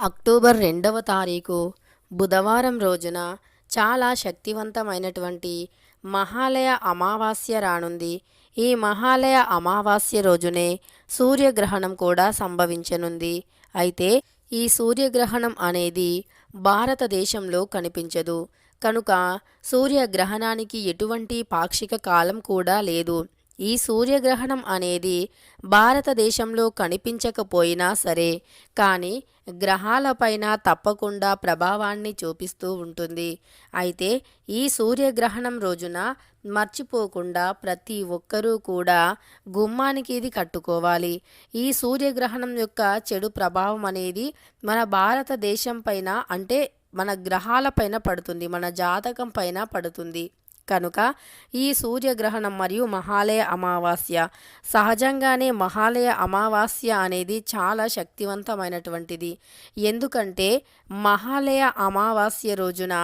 October రెండవ తారీఖు బుధవారం రోజున చాలా శక్తివంతమైనటువంటి మహాలయ అమావాస్య రానుంది. ఈ మహాలయ అమావాస్య రోజునే సూర్యగ్రహణం కూడా సంభవించనుంది. అయితే ఈ సూర్యగ్రహణం అనేది భారతదేశంలో కనిపించదు. కనుక సూర్యగ్రహణానికి ఎటువంటి పాక్షిక కాలం కూడా లేదు. ఈ సూర్యగ్రహణం అనేది భారతదేశంలో కనిపించకపోయినా సరే కానీ గ్రహాలపైన తప్పకుండా ప్రభావాన్ని చూపిస్తూ ఉంటుంది. అయితే ఈ సూర్యగ్రహణం రోజున మర్చిపోకుండా ప్రతి ఒక్కరూ కూడా గుమ్మానికి ఇది కట్టుకోవాలి. ఈ సూర్యగ్రహణం యొక్క చెడు ప్రభావం అనేది మన భారతదేశం పైన అంటే మన గ్రహాలపైన పడుతుంది మన జాతకం పైన పడుతుంది. కనుక ఈ సూర్యగ్రహణం మరియు మహాలయ అమావాస్య సహజంగానే మహాలయ అమావాస్య అనేది చాలా శక్తివంతమైనటువంటిది. ఎందుకంటే మహాలయ అమావాస్య రోజున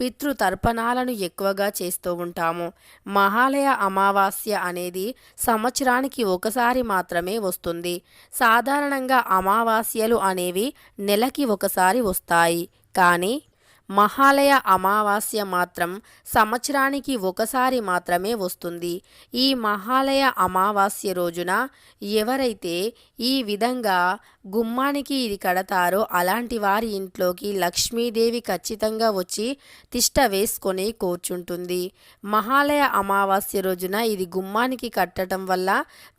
పితృతర్పణాలను ఎక్కువగా చేస్తూ ఉంటాము. మహాలయ అమావాస్య అనేది సంవత్సరానికి ఒకసారి మాత్రమే వస్తుంది. సాధారణంగా అమావాస్యలు అనేవి నెలకి ఒకసారి వస్తాయి. కానీ మహాలయ అమావాస్య మాత్రం సంవత్సరానికి ఒకసారి మాత్రమే వస్తుంది. ఈ మహాలయ అమావాస్య రోజున ఎవరైతే ఈ విధంగా గుమ్మానికి ఇది కడతారో అలాంటి వారి ఇంట్లోకి లక్ష్మీదేవి ఖచ్చితంగా వచ్చి తిష్ట వేసుకొని కూర్చుంటుంది. మహాలయ అమావాస్య రోజున ఇది గుమ్మానికి కట్టడం వల్ల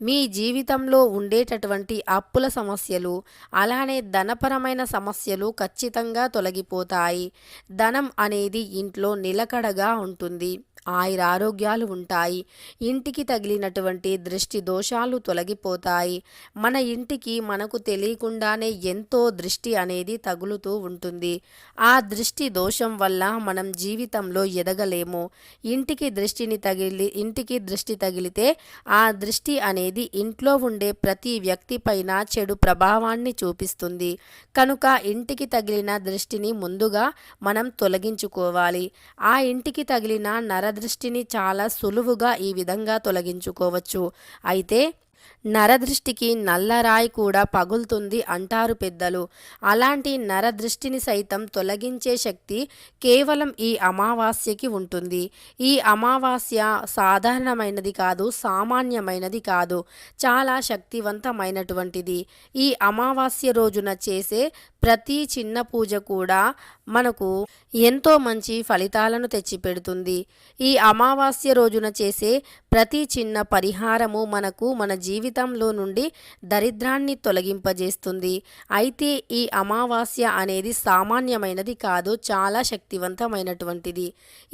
మీ జీవితంలో ఉండేటటువంటి అప్పుల సమస్యలు అలానే ధనపరమైన సమస్యలు ఖచ్చితంగా తొలగిపోతాయి. ధనం అనేది ఇంట్లో నిలకడగా ఉంటుంది. ఆయురారోగ్యాలు ఉంటాయి. ఇంటికి తగిలినటువంటి దృష్టి దోషాలు తొలగిపోతాయి. మన ఇంటికి మనకు తెలియకుండానే ఎంతో దృష్టి అనేది తగులుతూ ఉంటుంది. ఆ దృష్టి దోషం వల్ల మనం జీవితంలో ఎదగలేము. ఇంటికి దృష్టిని తగిలి ఇంటికి దృష్టి తగిలితే ఆ దృష్టి అనేది ఇంట్లో ఉండే ప్రతి వ్యక్తి పైన చెడు ప్రభావాన్ని చూపిస్తుంది. కనుక ఇంటికి తగిలిన దృష్టిని ముందుగా మనం తొలగించుకోవాలి. ఆ ఇంటికి తగిలిన నర నరదృష్టిని చాలా సులువుగా ఈ విధంగా తొలగించుకోవచ్చు. అయితే నరదృష్టికి నల్లరాయి కూడా పగులుతుంది అంటారు పెద్దలు. అలాంటి నరదృష్టిని సైతం తొలగించే శక్తి కేవలం ఈ అమావాస్యకి ఉంటుంది. ఈ అమావాస్య సాధారణమైనది కాదు సామాన్యమైనది కాదు. చాలా శక్తివంతమైనటువంటిది. ఈ అమావాస్య రోజున చేసే ప్రతి చిన్న పూజ కూడా మనకు ఎంతో మంచి ఫలితాలను తెచ్చిపెడుతుంది. ఈ అమావాస్య రోజున చేసే ప్రతి చిన్న పరిహారము మనకు మన జీవితంలో నుండి దరిద్రాన్ని తొలగింపజేస్తుంది. అయితే ఈ అమావాస్య అనేది సామాన్యమైనది కాదు చాలా శక్తివంతమైనటువంటిది.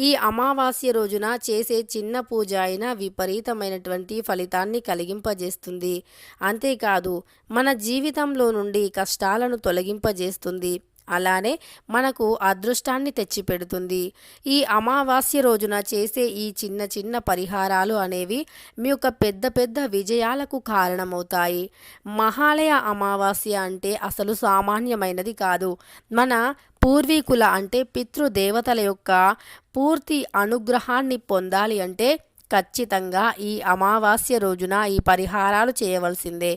ఈ అమావాస్య రోజున చేసే చిన్న పూజ అయినా విపరీతమైనటువంటి ఫలితాన్ని కలిగింపజేస్తుంది. అంతేకాదు మన జీవితంలో నుండి కష్టాలను తొలగింపజేస్తుంది. అలానే మనకు అదృష్టాన్ని తెచ్చిపెడుతుంది. ఈ అమావాస్య రోజున చేసే ఈ చిన్న చిన్న పరిహారాలు అనేవి మీ యొక్క పెద్ద పెద్ద విజయాలకు కారణమవుతాయి. మహాలయ అమావాస్య అంటే అసలు సామాన్యమైనది కాదు. మన పూర్వీకుల అంటే పితృదేవతల యొక్క పూర్తి అనుగ్రహాన్ని పొందాలి అంటే ఖచ్చితంగా ఈ అమావాస్య రోజున ఈ పరిహారాలు చేయవలసిందే.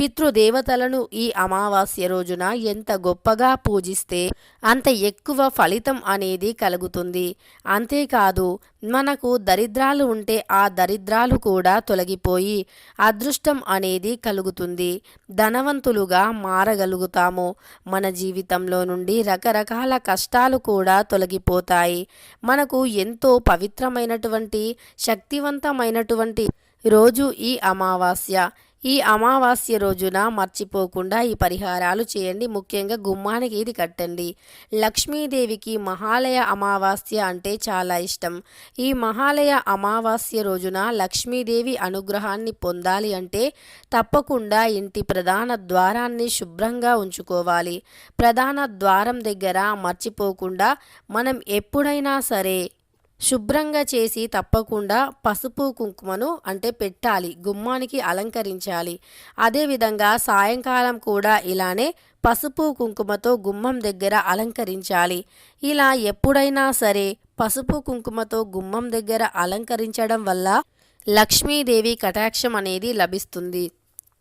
పితృదేవతలను ఈ అమావాస్య రోజున ఎంత గొప్పగా పూజిస్తే అంత ఎక్కువ ఫలితం అనేది కలుగుతుంది. అంతేకాదు మనకు దరిద్రాలు ఉంటే ఆ దరిద్రాలు కూడా తొలగిపోయి అదృష్టం అనేది కలుగుతుంది. ధనవంతులుగా మారగలుగుతాము. మన జీవితంలో నుండి రకరకాల కష్టాలు కూడా తొలగిపోతాయి. మనకు ఎంతో పవిత్రమైనటువంటి శక్తివంతమైనటువంటి రోజు ఈ అమావాస్య. ఈ అమావాస్య రోజున మర్చిపోకుండా ఈ పరిహారాలు చేయండి. ముఖ్యంగా గుమ్మానికి ఇది కట్టండి. లక్ష్మీదేవికి మహాలయ అమావాస్య అంటే చాలా ఇష్టం. ఈ మహాలయ అమావాస్య రోజున లక్ష్మీదేవి అనుగ్రహాన్ని పొందాలి అంటే తప్పకుండా ఇంటి ప్రధాన ద్వారాన్ని శుభ్రంగా ఉంచుకోవాలి. ప్రధాన ద్వారం దగ్గర మర్చిపోకుండా మనం ఎప్పుడైనా సరే శుభ్రంగా చేసి తప్పకుండా పసుపు కుంకుమను అంటే పెట్టాలి గుమ్మానికి అలంకరించాలి. అదేవిధంగా సాయంకాలం కూడా ఇలానే పసుపు కుంకుమతో గుమ్మం దగ్గర అలంకరించాలి. ఇలా ఎప్పుడైనా సరే పసుపు కుంకుమతో గుమ్మం దగ్గర అలంకరించడం వల్ల లక్ష్మీదేవి కటాక్షం అనేది లభిస్తుంది.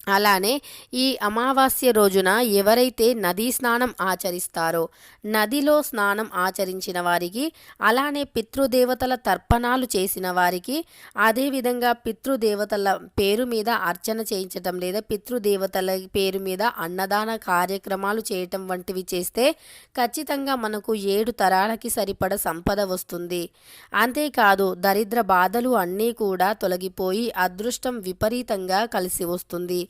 అలానే ఈ అమావాస్య రోజున ఎవరైతే నదీ స్నానం ఆచరిస్తారో నదిలో స్నానం ఆచరించిన వారికి అలానే పితృదేవతల తర్పణాలు చేసిన వారికి అదేవిధంగా పితృదేవతల పేరు మీద అర్చన చేయించటం లేదా పితృదేవతల పేరు మీద అన్నదాన కార్యక్రమాలు చేయటం వంటివి చేస్తే ఖచ్చితంగా మనకు ఏడు తరాలకి సరిపడ సంపద వస్తుంది. అంతేకాదు దరిద్ర బాధలు అన్నీ కూడా తొలగిపోయి అదృష్టం విపరీతంగా కలిసి వస్తుంది.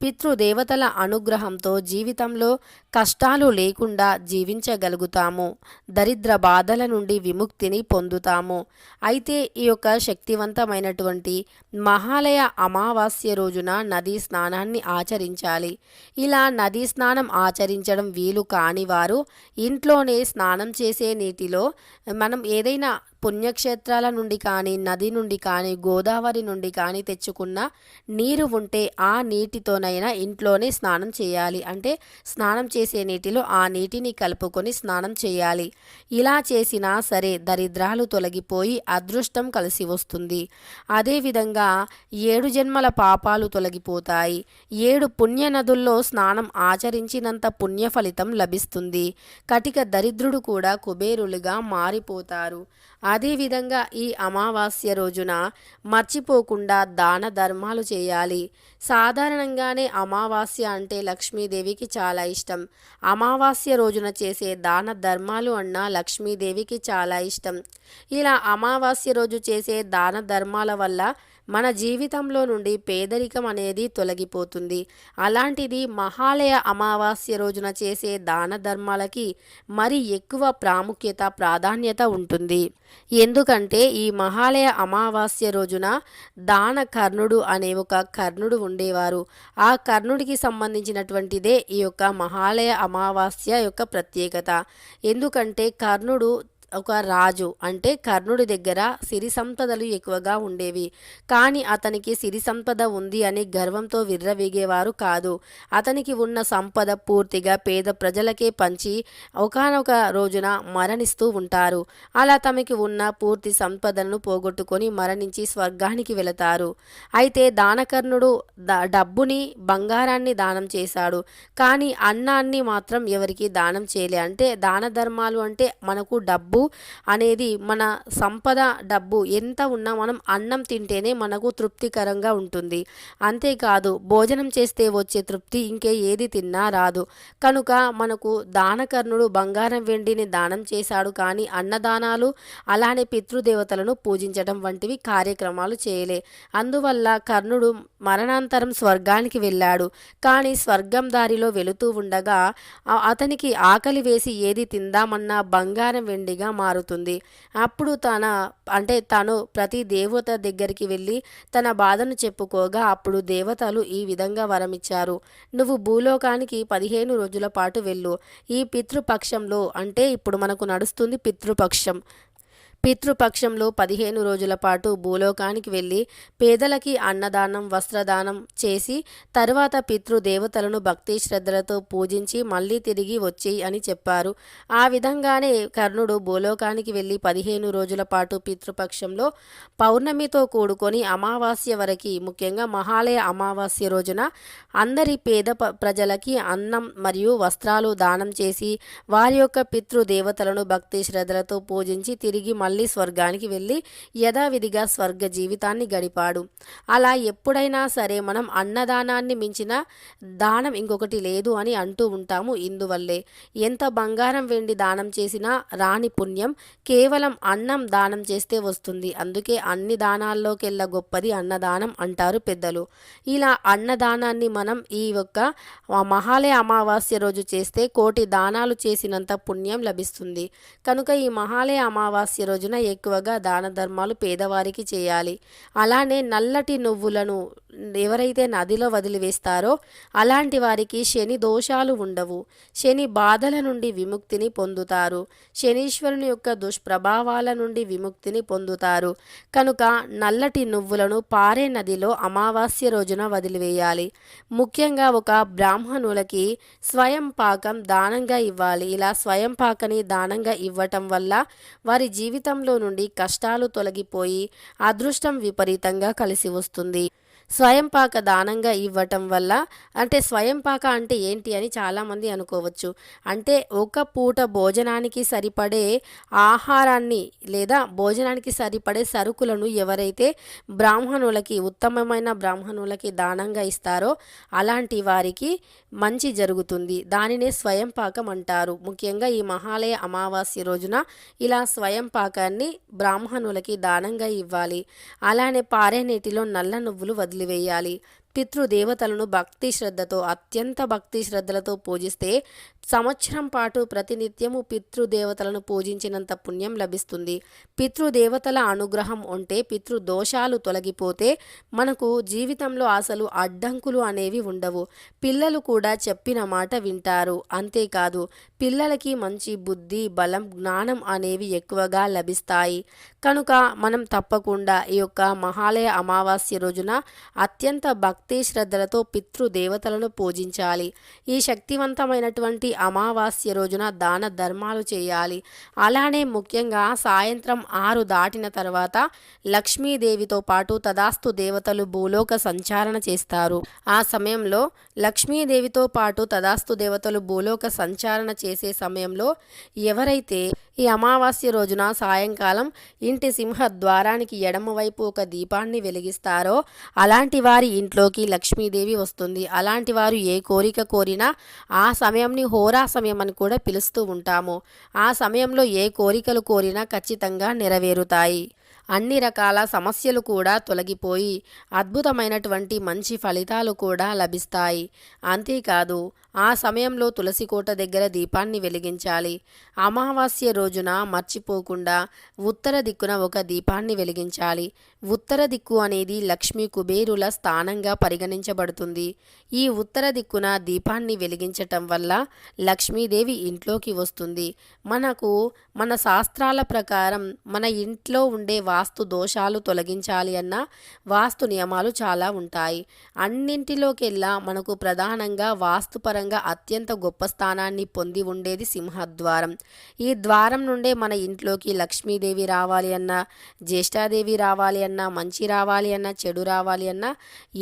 పితృదేవతల అనుగ్రహంతో జీవితంలో కష్టాలు లేకుండా జీవించగలుగుతాము. దరిద్ర బాధల నుండి విముక్తిని పొందుతాము. అయితే ఈ యొక్క శక్తివంతమైనటువంటి మహాలయ అమావాస్య రోజున నదీ స్నానాన్ని ఆచరించాలి. ఇలా నదీ స్నానం ఆచరించడం వీలు కాని వారు ఇంట్లోనే స్నానం చేసే నీటిలో మనం ఏదైనా పుణ్యక్షేత్రాల నుండి కానీ నది నుండి కానీ గోదావరి నుండి కానీ తెచ్చుకున్న నీరు ఉంటే ఆ నీటితోన నీటితోనైనా ఇంట్లోనే స్నానం చేయాలి. అంటే స్నానం చేసే నీటిలో ఆ నీటిని కలుపుకొని స్నానం చేయాలి. ఇలా చేసినా సరే దరిద్రాలు తొలగిపోయి అదృష్టం కలిసి వస్తుంది. అదేవిధంగా ఏడు జన్మల పాపాలు తొలగిపోతాయి. ఏడు పుణ్య నదుల్లో స్నానం ఆచరించినంత పుణ్య ఫలితం లభిస్తుంది. కటిక దరిద్రుడు కూడా కుబేరులుగా మారిపోతారు. అదేవిధంగా ఈ అమావాస్య రోజున మర్చిపోకుండా దాన ధర్మాలు చేయాలి. సాధారణంగానే అమావాస్య అంటే లక్ష్మీదేవికి చాలా ఇష్టం. అమావాస్య రోజున చేసే దాన ధర్మాలు అన్నా లక్ష్మీదేవికి చాలా ఇష్టం. ఇలా అమావాస్య రోజు చేసే దాన ధర్మాల వల్ల మన జీవితంలో నుండి పేదరికం అనేది తొలగిపోతుంది. అలాంటిది మహాలయ అమావాస్య రోజున చేసే దాన ధర్మాలకి మరి ఎక్కువ ప్రాముఖ్యత ప్రాధాన్యత ఉంటుంది. ఎందుకంటే ఈ మహాలయ అమావాస్య రోజున దాన కర్ణుడు అనే ఒక కర్ణుడు ఉండేవారు. ఆ కర్ణుడికి సంబంధించినటువంటిదే ఈ యొక్క మహాలయ అమావాస్య యొక్క ప్రత్యేకత. ఎందుకంటే కర్ణుడు ఒక రాజు అంటే కర్ణుడి దగ్గర సిరి సంపదలు ఎక్కువగా ఉండేవి. కానీ అతనికి సిరి సంపద ఉంది అని గర్వంతో విర్రవీగేవారు కాదు. అతనికి ఉన్న సంపద పూర్తిగా పేద ప్రజలకే పంచి ఒకనొక రోజున మరణిస్తూ ఉంటారు. అలా తమకి ఉన్న పూర్తి సంపదలను పోగొట్టుకొని మరణించి స్వర్గానికి వెళతారు. అయితే దానకర్ణుడు డబ్బుని బంగారాన్ని దానం చేశాడు. కానీ అన్నాన్ని మాత్రం ఎవరికి దానం చేయలే. అంటే దాన ధర్మాలు అంటే మనకు డబ్బు డబ్బు అనేది మన సంపద డబ్బు ఎంత ఉన్నా మనం అన్నం తింటేనే మనకు తృప్తికరంగా ఉంటుంది. అంతేకాదు భోజనం చేస్తే వచ్చే తృప్తి ఇంకే ఏది తిన్నా రాదు. కనుక మనకు దానకర్ణుడు బంగారం వెండిని దానం చేశాడు కానీ అన్నదానాలు అలానే పితృదేవతలను పూజించడం వంటివి కార్యక్రమాలు చేయలే. అందువల్ల కర్ణుడు మరణాంతరం స్వర్గానికి వెళ్ళాడు. కానీ స్వర్గం దారిలో వెళుతూ ఉండగా అతనికి ఆకలి వేసి ఏది తిందామన్నా బంగారం వెండిగా మారుతుంది. అప్పుడు తన అంటే తను ప్రతి దేవత దగ్గరికి వెళ్ళి తన బాధను చెప్పుకోగా అప్పుడు దేవతలు ఈ విధంగా వరమిచ్చారు. నువ్వు భూలోకానికి పదిహేను రోజుల పాటు వెళ్ళు. ఈ పితృపక్షంలో అంటే ఇప్పుడు మనకు నడుస్తుంది పితృపక్షం. పితృపక్షంలో పదిహేను రోజుల పాటు భూలోకానికి వెళ్ళి పేదలకి అన్నదానం వస్త్రదానం చేసి తరువాత పితృదేవతలను భక్తి శ్రద్ధలతో పూజించి మళ్ళీ తిరిగి వచ్చి అని చెప్పారు. ఆ విధంగానే కర్ణుడు భూలోకానికి వెళ్ళి పదిహేను రోజుల పాటు పితృపక్షంలో పౌర్ణమితో కూడుకొని అమావాస్య వరకు ముఖ్యంగా మహాలయ అమావాస్య రోజున అందరి పేద ప్రజలకి అన్నం మరియు వస్త్రాలు దానం చేసి వారి యొక్క పితృదేవతలను భక్తి శ్రద్ధలతో పూజించి తిరిగి మళ్ళీ స్వర్గానికి వెళ్ళి యథావిధిగా స్వర్గ జీవితాన్ని గడిపాడు. అలా ఎప్పుడైనా సరే మనం అన్నదానాన్ని మించిన దానం ఇంకొకటి లేదు అని అంటూ ఉంటాము ఇందువల్లే. ఎంత బంగారం వెండి దానం చేసినా రాణి పుణ్యం కేవలం అన్నం దానం చేస్తే వస్తుంది. అందుకే అన్ని దానాల్లోకెల్లా గొప్పది అన్నదానం అంటారు పెద్దలు. ఇలా అన్నదానాన్ని మనం ఈ యొక్క మహాలయ అమావాస్య రోజు చేస్తే కోటి దానాలు చేసినంత పుణ్యం లభిస్తుంది. కనుక ఈ మహాలయ అమావాస్య రోజు రోజున ఎక్కువగా దాన ధర్మాలు పేదవారికి చేయాలి. అలానే నల్లటి నువ్వులను ఎవరైతే నదిలో వదిలివేస్తారో అలాంటి వారికి శని దోషాలు ఉండవు. శని బాధల నుండి విముక్తిని పొందుతారు. శనీశ్వరుని యొక్క దుష్ప్రభావాల నుండి విముక్తిని పొందుతారు. కనుక నల్లటి నువ్వులను పారే నదిలో అమావాస్య రోజున వదిలివేయాలి. ముఖ్యంగా ఒక బ్రాహ్మణులకి స్వయం పాకం దానంగా ఇవ్వాలి. ఇలా స్వయం పాకని దానంగా ఇవ్వటం వల్ల వారి జీవితంలో నుండి కష్టాలు తొలగిపోయి అదృష్టం విపరీతంగా కలిసి వస్తుంది. స్వయంపాక దానంగా ఇవ్వటం వల్ల అంటే స్వయంపాక అంటే ఏంటి అని చాలామంది అనుకోవచ్చు. అంటే ఒక పూట భోజనానికి సరిపడే ఆహారాన్ని లేదా భోజనానికి సరిపడే సరుకులను ఎవరైతే బ్రాహ్మణులకి ఉత్తమమైన బ్రాహ్మణులకి దానంగా ఇస్తారో అలాంటి వారికి మంచి జరుగుతుంది. దానినే స్వయంపాకం అంటారు. ముఖ్యంగా ఈ మహాలయ అమావాస్య రోజున ఇలా స్వయంపాకాన్ని బ్రాహ్మణులకి దానంగా ఇవ్వాలి. అలానే పారే నీటిలో నల్ల నువ్వులు వదిలి వదిలివేయాలి. పితృదేవతలను భక్తి శ్రద్ధతో అత్యంత భక్తి శ్రద్ధలతో పూజిస్తే సంవత్సరం పాటు ప్రతినిత్యము పితృదేవతలను పూజించినంత పుణ్యం లభిస్తుంది. పితృదేవతల అనుగ్రహం ఉంటే పితృదోషాలు తొలగిపోతే మనకు జీవితంలో అసలు అడ్డంకులు అనేవి ఉండవు. పిల్లలు కూడా చెప్పిన మాట వింటారు. అంతేకాదు పిల్లలకి మంచి బుద్ధి బలం జ్ఞానం అనేవి ఎక్కువగా లభిస్తాయి. కనుక మనం తప్పకుండా ఈ యొక్క మహాలయ అమావాస్య రోజున అత్యంత భక్తి భక్తి శ్రద్ధలతో పితృదేవతలను పూజించాలి. ఈ శక్తివంతమైనటువంటి అమావాస్య రోజున దాన ధర్మాలు చేయాలి. అలానే ముఖ్యంగా సాయంత్రం ఆరు దాటిన తర్వాత లక్ష్మీదేవితో పాటు తదాస్తు దేవతలు భూలోక సంచారణ చేస్తారు. ఆ సమయంలో లక్ష్మీదేవితో పాటు తదాస్తు దేవతలు భూలోక సంచారణ చేసే సమయంలో ఎవరైతే ఈ అమావాస్య రోజున సాయంకాలం ఇంటి సింహ ద్వారానికి ఎడమవైపు ఒక దీపాన్ని వెలిగిస్తారో అలాంటి వారి ఇంట్లోకి లక్ష్మీదేవి వస్తుంది. అలాంటి వారు ఏ కోరిక కోరినా ఆ సమయంని హోరా సమయం అని కూడా పిలుస్తూ ఉంటాము. ఆ సమయంలో ఏ కోరికలు కోరినా ఖచ్చితంగా నెరవేరుతాయి. అన్ని రకాల సమస్యలు కూడా తొలగిపోయి అద్భుతమైనటువంటి మంచి ఫలితాలు కూడా లభిస్తాయి. అంతేకాదు ఆ సమయంలో తులసి కోట దగ్గర దీపాన్ని వెలిగించాలి. అమావాస్య రోజున మర్చిపోకుండా ఉత్తర దిక్కున ఒక దీపాన్ని వెలిగించాలి. ఉత్తర దిక్కు అనేది లక్ష్మీ కుబేరుల స్థానంగా పరిగణించబడుతుంది. ఈ ఉత్తర దిక్కున దీపాన్ని వెలిగించటం వల్ల లక్ష్మీదేవి ఇంట్లోకి వస్తుంది. మనకు మన శాస్త్రాల ప్రకారం మన ఇంట్లో ఉండే వాస్తు దోషాలు తొలగించాలి అన్న వాస్తు నియమాలు చాలా ఉంటాయి. అన్నింటిలోకెల్లా మనకు ప్రధానంగా పరంగా అత్యంత గొప్ప స్థానాన్ని పొంది ఉండేది సింహద్వారం. ఈ ద్వారం నుండే మన ఇంట్లోకి లక్ష్మీదేవి రావాలి అన్నా జ్యేష్ఠాదేవి రావాలి అన్నా మంచి రావాలి అన్నా చెడు రావాలి అన్నా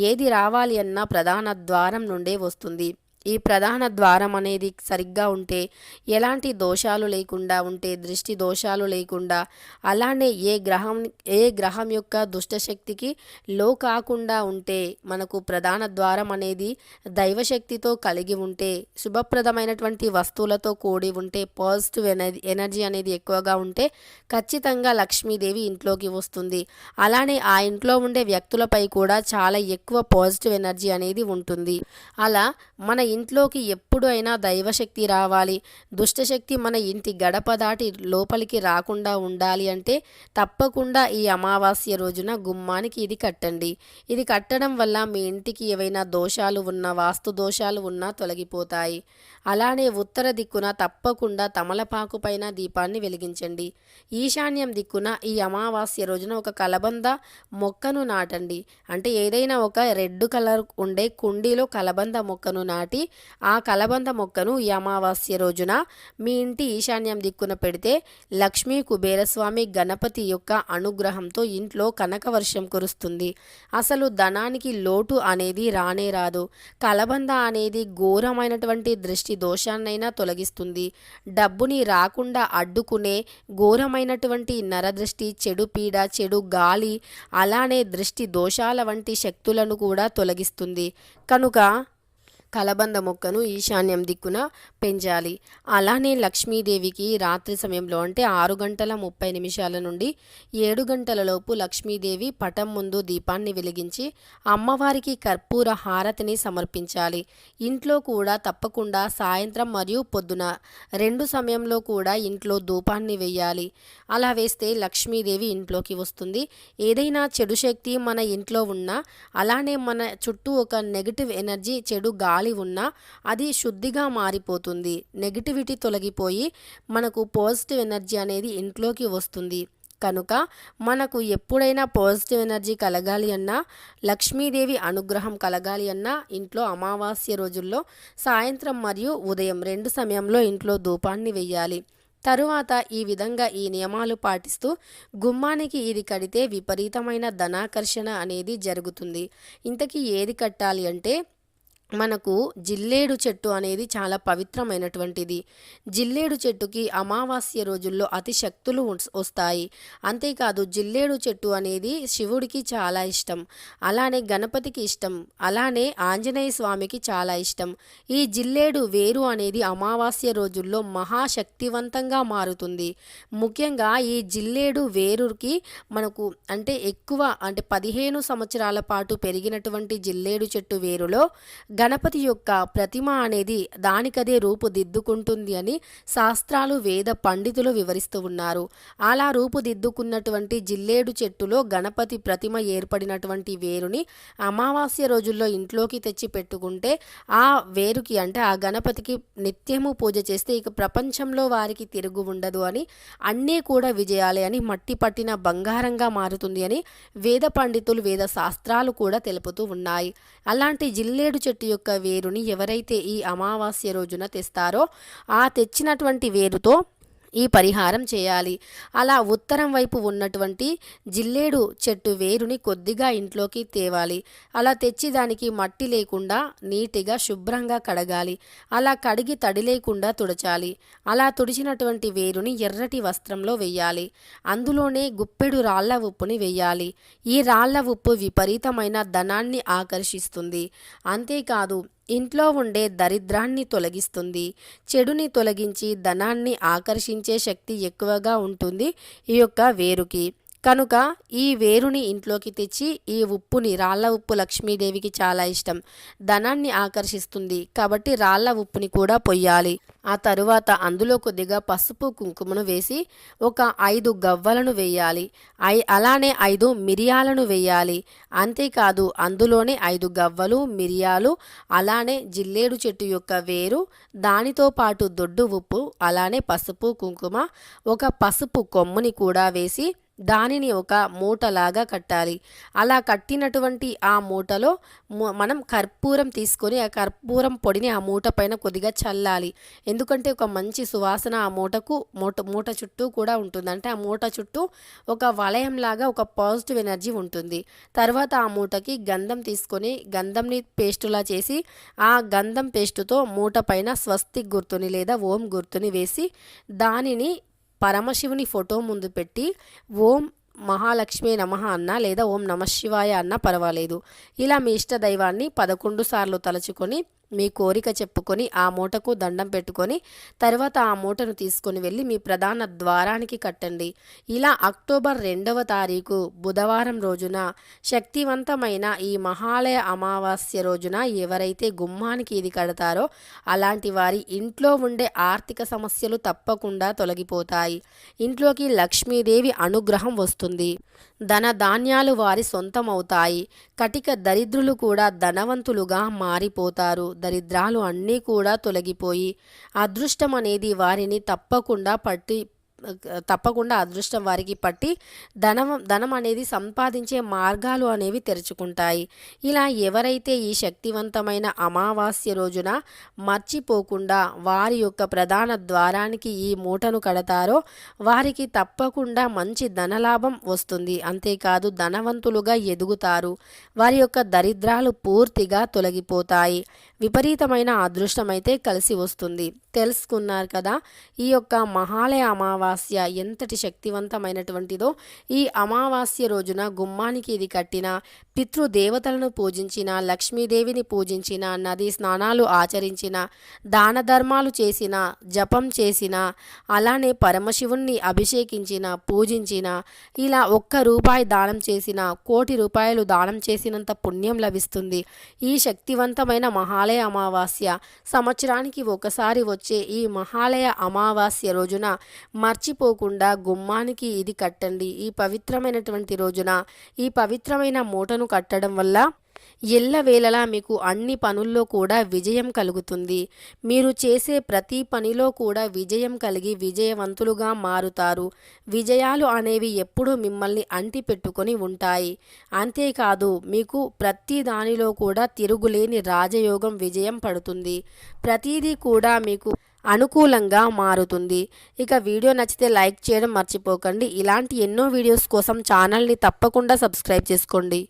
ఏది రావాలి అన్నా ప్రధాన ద్వారం నుండే వస్తుంది. ఈ ప్రధాన ద్వారం అనేది సరిగ్గా ఉంటే ఎలాంటి దోషాలు లేకుండా ఉంటే దృష్టి దోషాలు లేకుండా అలానే ఏ గ్రహం ఏ గ్రహం యొక్క దుష్టశక్తికి లో కాకుండా ఉంటే మనకు ప్రధాన ద్వారం అనేది దైవశక్తితో కలిగి ఉంటే శుభప్రదమైనటువంటి వస్తువులతో కూడి ఉంటే పాజిటివ్ ఎనర్జీ ఎనర్జీ అనేది ఎక్కువగా ఉంటే ఖచ్చితంగా లక్ష్మీదేవి ఇంట్లోకి వస్తుంది. అలానే ఆ ఇంట్లో ఉండే వ్యక్తులపై కూడా చాలా ఎక్కువ పాజిటివ్ ఎనర్జీ అనేది ఉంటుంది. అలా మన ఇంట్లోకి ఎప్పుడు అయినా దైవశక్తి రావాలి. దుష్టశక్తి మన ఇంటి గడప దాటి లోపలికి రాకుండా ఉండాలి అంటే తప్పకుండా ఈ అమావాస్య రోజున గుమ్మానికి ఇది కట్టండి. ఇది కట్టడం వల్ల మీ ఇంటికి ఏవైనా దోషాలు ఉన్నా వాస్తు దోషాలు ఉన్నా తొలగిపోతాయి. అలానే ఉత్తర దిక్కున తప్పకుండా తమలపాకు పైన దీపాన్ని వెలిగించండి. ఈశాన్యం దిక్కున ఈ అమావాస్య రోజున ఒక కలబంద మొక్కను నాటండి. అంటే ఏదైనా ఒక రెడ్ కలర్ ఉండే కుండీలో కలబంద మొక్కను నాటి ఆ కలబంద మొక్కను ఈ అమావాస్య రోజున మీ ఇంటి ఈశాన్యం దిక్కున పెడితే లక్ష్మీ కుబేరస్వామి గణపతి యొక్క అనుగ్రహంతో ఇంట్లో కనక వర్షం కురుస్తుంది. అసలు ధనానికి లోటు అనేది రానే రాదు. కలబంద అనేది ఘోరమైనటువంటి దృష్టి దోషాన్నైనా తొలగిస్తుంది. డబ్బుని రాకుండా అడ్డుకునే ఘోరమైనటువంటి నరదృష్టి చెడు పీడ చెడు గాలి అలానే దృష్టి దోషాల వంటి శక్తులను కూడా తొలగిస్తుంది. కనుక కలబంద మొక్కను ఈశాన్యం దిక్కున పెంచాలి. అలానే లక్ష్మీదేవికి రాత్రి సమయంలో అంటే ఆరు గంటల ముప్పై నిమిషాల నుండి ఏడు గంటల లోపు లక్ష్మీదేవి పటం ముందు దీపాన్ని వెలిగించి అమ్మవారికి కర్పూర హారతిని సమర్పించాలి. ఇంట్లో కూడా తప్పకుండా సాయంత్రం మరియు పొద్దున రెండు సమయంలో కూడా ఇంట్లో ధూపాన్ని వేయాలి అలా వేస్తే లక్ష్మీదేవి ఇంట్లోకి వస్తుంది. ఏదైనా చెడు శక్తి మన ఇంట్లో ఉన్నా అలానే మన చుట్టూ ఒక నెగిటివ్ ఎనర్జీ చెడు గాలి ఉన్నా అది శుద్ధిగా మారిపోతుంది. నెగిటివిటీ తొలగిపోయి మనకు పాజిటివ్ ఎనర్జీ అనేది ఇంట్లోకి వస్తుంది. కనుక మనకు ఎప్పుడైనా పాజిటివ్ ఎనర్జీ కలగాలి అన్నా లక్ష్మీదేవి అనుగ్రహం కలగాలి అన్నా ఇంట్లో అమావాస్య రోజుల్లో సాయంత్రం మరియు ఉదయం రెండు సమయంలో ఇంట్లో ధూపాన్ని వెయ్యాలి. తరువాత ఈ విధంగా ఈ నియమాలు పాటిస్తూ గుమ్మానికి ఇది కడితే విపరీతమైన ధనాకర్షణ అనేది జరుగుతుంది. ఇంతకీ ఏది కట్టాలి అంటే మనకు జిల్లేడు చెట్టు అనేది చాలా పవిత్రమైనటువంటిది. జిల్లేడు చెట్టుకి అమావాస్య రోజుల్లో అతి శక్తులు వస్తాయి. అంతేకాదు జిల్లేడు చెట్టు అనేది శివుడికి చాలా ఇష్టం. అలానే గణపతికి ఇష్టం. అలానే ఆంజనేయ స్వామికి చాలా ఇష్టం. ఈ జిల్లేడు వేరు అనేది అమావాస్య రోజుల్లో మహాశక్తివంతంగా మారుతుంది. ముఖ్యంగా ఈ జిల్లేడు వేరుకి మనకు అంటే ఎక్కువ అంటే పదిహేను సంవత్సరాల పాటు పెరిగినటువంటి జిల్లేడు చెట్టు వేరులో గణపతి యొక్క ప్రతిమ అనేది దానికదే రూపుదిద్దుకుంటుంది అని శాస్త్రాలు వేద పండితులు వివరిస్తూ ఉన్నారు. అలా రూపుదిద్దుకున్నటువంటి జిల్లేడు చెట్టులో గణపతి ప్రతిమ ఏర్పడినటువంటి వేరుని అమావాస్య రోజుల్లో ఇంట్లోకి తెచ్చి పెట్టుకుంటే ఆ వేరుకి అంటే ఆ గణపతికి నిత్యము పూజ చేస్తే ఇక ప్రపంచంలో వారికి తిరుగు ఉండదు అని అన్నీ కూడా విజయాలే అని మట్టి పట్టిన బంగారంగా మారుతుంది అని వేద పండితులు వేద శాస్త్రాలు కూడా తెలుపుతూ ఉన్నాయి. అలాంటి జిల్లేడు చెట్టు యొక్క వేరుని ఎవరైతే ఈ అమావాస్య రోజున తెస్తారో ఆ తెచ్చినటువంటి వేరుతో ఈ పరిహారం చేయాలి. అలా ఉత్తరం వైపు ఉన్నటువంటి జిల్లేడు చెట్టు వేరుని కొద్దిగా ఇంట్లోకి తేవాలి. అలా తెచ్చి దానికి మట్టి లేకుండా నీటిగా శుభ్రంగా కడగాలి. అలా కడిగి తడి లేకుండా తుడచాలి. అలా తుడిచినటువంటి వేరుని ఎర్రటి వస్త్రంలో వెయ్యాలి. అందులోనే గుప్పెడు రాళ్ళ ఉప్పుని వెయ్యాలి. ఈ రాళ్ళ ఉప్పు విపరీతమైన ధనాన్ని ఆకర్షిస్తుంది. అంతేకాదు ఇంట్లో ఉండే దరిద్రాన్ని తొలగిస్తుంది. చెడుని తొలగించి ధనాన్ని ఆకర్షించే శక్తి ఎక్కువగా ఉంటుంది. ఈ యొక్క వేరుకి. కనుక ఈ వేరుని ఇంట్లోకి తెచ్చి ఈ ఉప్పుని రాళ్ళ ఉప్పు లక్ష్మీదేవికి చాలా ఇష్టం. ధనాన్ని ఆకర్షిస్తుంది. కాబట్టి రాళ్ళ ఉప్పుని కూడా పొయ్యాలి. ఆ తరువాత అందులో కొద్దిగా పసుపు కుంకుమను వేసి ఒక ఐదు గవ్వలను వేయాలి. ఐ అలానే ఐదు మిరియాలను వేయాలి. అంతేకాదు అందులోనే ఐదు గవ్వలు మిరియాలు అలానే జిల్లేడు చెట్టు యొక్క వేరు దానితో పాటు దొడ్డు ఉప్పు అలానే పసుపు కుంకుమ ఒక పసుపు కొమ్ముని కూడా వేసి దానిని ఒక మూటలాగా కట్టాలి. అలా కట్టినటువంటి ఆ మూటలో మనం కర్పూరం తీసుకొని ఆ కర్పూరం పొడిని ఆ మూట పైన కొద్దిగా చల్లాలి. ఎందుకంటే ఒక మంచి సువాసన ఆ మూటకు మూట మూట చుట్టూ కూడా ఉంటుంది. అంటే ఆ మూట చుట్టూ ఒక వలయంలాగా ఒక పాజిటివ్ ఎనర్జీ ఉంటుంది. తర్వాత ఆ మూటకి గంధం తీసుకొని గంధంని పేస్టులా చేసి ఆ గంధం పేస్టుతో మూట పైన స్వస్తి గుర్తుని లేదా ఓం గుర్తుని వేసి దానిని పరమశివుని ఫోటో ముందు పెట్టి ఓం మహాలక్ష్మి నమః అన్న లేదా ఓం నమ శివాయ అన్న పర్వాలేదు. ఇలా మీ ఇష్ట దైవాన్ని పదకొండు సార్లు తలుచుకొని మీ కోరిక చెప్పుకొని ఆ మూటకు దండం పెట్టుకొని తర్వాత ఆ మూటను తీసుకొని వెళ్ళి మీ ప్రధాన ద్వారానికి కట్టండి. ఇలా అక్టోబర్ రెండవ తారీఖు బుధవారం రోజున శక్తివంతమైన ఈ మహాలయ అమావాస్య రోజున ఎవరైతే గుమ్మానికి ఇది కడతారో అలాంటి వారి ఇంట్లో ఉండే ఆర్థిక సమస్యలు తప్పకుండా తొలగిపోతాయి. ఇంట్లోకి లక్ష్మీదేవి అనుగ్రహం వస్తుంది. ధన ధాన్యాలు వారి సొంతమవుతాయి. కటిక దరిద్రులు కూడా ధనవంతులుగా మారిపోతారు. దరిద్రాలు అన్నీ కూడా తొలగిపోయి అదృష్టం అనేది వారిని తప్పకుండా పట్టి తప్పకుండా అదృష్టం వారికి పట్టి ధనం ధనం అనేది సంపాదించే మార్గాలు అనేవి తెరుచుకుంటాయి. ఇలా ఎవరైతే ఈ శక్తివంతమైన అమావాస్య రోజున మర్చిపోకుండా వారి యొక్క ప్రధాన ద్వారానికి ఈ మూటను కడతారో వారికి తప్పకుండా మంచి ధనలాభం వస్తుంది. అంతేకాదు ధనవంతులుగా ఎదుగుతారు. వారి యొక్క దరిద్రాలు పూర్తిగా తొలగిపోతాయి. విపరీతమైన అదృష్టం అయితే కలిసి వస్తుంది. తెలుసుకున్నారు కదా. ఈ యొక్క మహాలయ అమావాస్య ఎంతటి శక్తివంతమైనటువంటిదో ఈ అమావాస్య రోజున గుమ్మానికి ఇది కట్టిన పితృదేవతలను పూజించిన లక్ష్మీదేవిని పూజించిన నది స్నానాలు ఆచరించిన దాన ధర్మాలు చేసిన జపం చేసిన అలానే పరమశివుణ్ణి అభిషేకించిన పూజించిన ఇలా ఒక్క రూపాయి దానం చేసిన కోటి రూపాయలు దానం చేసినంత పుణ్యం లభిస్తుంది. ఈ శక్తివంతమైన మహాలయ అమావాస్య సంవత్సరానికి ఒకసారి వచ్చే ఈ మహాలయ అమావాస్య రోజున మర్చిపోకుండా గుమ్మానికి ఇది కట్టండి. ఈ పవిత్రమైనటువంటి రోజున ఈ పవిత్రమైన మూటను కట్టడం వల్ల ఎల్లవేళలా మీకు అన్ని పనుల్లో కూడా విజయం కలుగుతుంది. మీరు చేసే ప్రతి పనిలో కూడా విజయం కలిగి విజయవంతులుగా మారుతారు. విజయాలు అనేవి ఎప్పుడూ మిమ్మల్ని అంటి పెట్టుకొని ఉంటాయి. అంతేకాదు మీకు ప్రతి దానిలో కూడా తిరుగులేని రాజయోగం విజయం పడుతుంది. ప్రతిదీ కూడా మీకు అనుకూలంగా మారుతుంది. ఇక వీడియో నచ్చితే లైక్ చేయడం మర్చిపోకండి. ఇలాంటి ఎన్నో వీడియోస్ కోసం ఛానల్ని తప్పకుండా సబ్స్క్రైబ్ చేసుకోండి.